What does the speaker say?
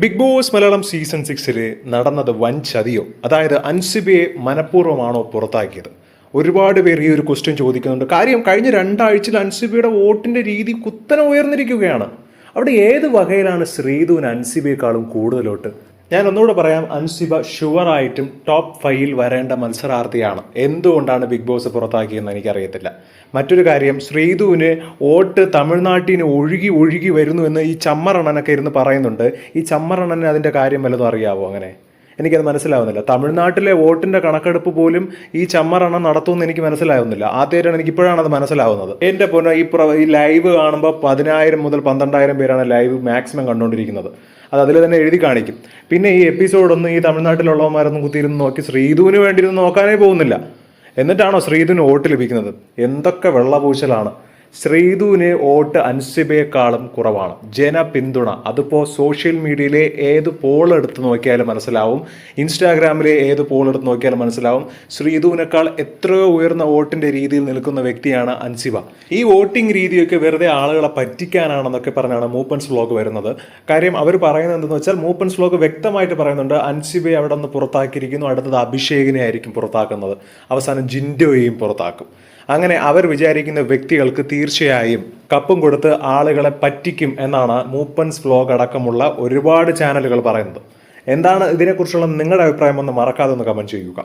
Big boss Malayalam season സിക്സിൽ നടന്നത് വൻ ചതിയോ? അതായത് അൻസിബയെ മനഃപൂർവമാണോ പുറത്താക്കിയത്? ഒരുപാട് പേർ ഈ ഒരു ക്വസ്റ്റ്യൻ ചോദിക്കുന്നുണ്ട്. കാര്യം കഴിഞ്ഞ രണ്ടാഴ്ചയിൽ അൻസിബയുടെ വോട്ടിന്റെ രീതി കുത്തനെ ഉയർന്നിരിക്കുകയാണ്. അവിടെ ഏത് വകയിലാണ് ശ്രീധുവിന് അൻസിബയെക്കാളും കൂടുതലോട്ട്? ഞാൻ ഒന്നുകൂടെ പറയാം അൻസിബ ഷുവറായിട്ടും ടോപ്പ് ഫൈവിൽ വരേണ്ട മത്സരാർത്ഥിയാണ്. എന്തുകൊണ്ടാണ് ബിഗ് ബോസ് പുറത്താക്കിയെന്ന് എനിക്കറിയത്തില്ല. മറ്റൊരു കാര്യം ശ്രീധുവിന് വോട്ട് തമിഴ്നാട്ടിന് ഒഴുകി ഒഴുകി വരുന്നു എന്ന് ഈ ചമ്മറണ്ണനൊക്കെ ഇരുന്ന് പറയുന്നുണ്ട്. ഈ ചമ്മറണ്ണന് അതിന്റെ കാര്യം വല്ലതും അറിയാവോ അങ്ങനെ? എനിക്കത് മനസ്സിലാവുന്നില്ല. തമിഴ്നാട്ടിലെ വോട്ടിന്റെ കണക്കെടുപ്പ് പോലും ഈ ചമ്മറണം നടത്തുമെന്ന് എനിക്ക് മനസ്സിലാവുന്നില്ല. ആദ്യമായിട്ടാണ് എനിക്ക് ഇപ്പോഴാണ് അത് മനസ്സിലാവുന്നത്. എന്റെ പൊന്നോ ഈ ഈ ലൈവ് കാണുമ്പോൾ പതിനായിരം മുതൽ പന്ത്രണ്ടായിരം പേരാണ് ലൈവ് മാക്സിമം കണ്ടുകൊണ്ടിരിക്കുന്നത് അത് അതിൽ തന്നെ എഴുതി കാണിക്കും. പിന്നെ ഈ എപ്പിസോഡൊന്നും ഈ തമിഴ്നാട്ടിലുള്ളവന്മാരൊന്നും കുത്തിയിരുന്ന് നോക്കി ശ്രീധുവിന് വേണ്ടിയിരുന്ന് നോക്കാനേ പോകുന്നില്ല. എന്നിട്ടാണോ ശ്രീധുവിന് വോട്ട് ലഭിക്കുന്നത്? എന്തൊക്കെ വെള്ളപൂശലാണ്. ശ്രീധുവിന് വോട്ട് അൻസിബയെക്കാളും കുറവാണ്. ജന പിന്തുണ അതിപ്പോൾ സോഷ്യൽ മീഡിയയിലെ ഏത് പോൾ എടുത്ത് നോക്കിയാലും മനസ്സിലാവും. ഇൻസ്റ്റാഗ്രാമിലെ ഏത് പോൾ എടുത്ത് നോക്കിയാലും മനസ്സിലാവും. ശ്രീധുവിനേക്കാൾ എത്രയോ ഉയർന്ന വോട്ടിന്റെ രീതിയിൽ നിൽക്കുന്ന വ്യക്തിയാണ് അൻസിബ. ഈ വോട്ടിംഗ് രീതിയൊക്കെ വെറുതെ ആളുകളെ പറ്റിക്കാനാണെന്നൊക്കെ പറഞ്ഞാണ് മൂപ്പൻസ് വ്ലോഗ് വരുന്നത്. കാര്യം അവർ പറയുന്നത് എന്തെന്ന് വെച്ചാൽ മൂപ്പൻസ് വ്ലോഗ് വ്യക്തമായിട്ട് പറയുന്നുണ്ട് അൻസിബയെ അവിടെ നിന്ന് പുറത്താക്കിയിരിക്കുന്നു അടുത്തത് അഭിഷേകിനെ ആയിരിക്കും പുറത്താക്കുന്നത്. അവസാനം ജിൻഡോയെയും പുറത്താക്കും. അങ്ങനെ അവർ വിചാരിക്കുന്ന വ്യക്തികൾക്ക് തീർച്ചയായും കപ്പും കൊടുത്ത് ആളുകളെ പറ്റിക്കും എന്നാണ് മൂപ്പൻസ് വ്ലോഗ് അടക്കമുള്ള ഒരുപാട് ചാനലുകൾ പറയുന്നത്. എന്താണ് ഇതിനെക്കുറിച്ചുള്ള നിങ്ങളുടെ അഭിപ്രായം ഒന്ന് മറക്കാതെ ഒന്ന് കമന്റ് ചെയ്യുക.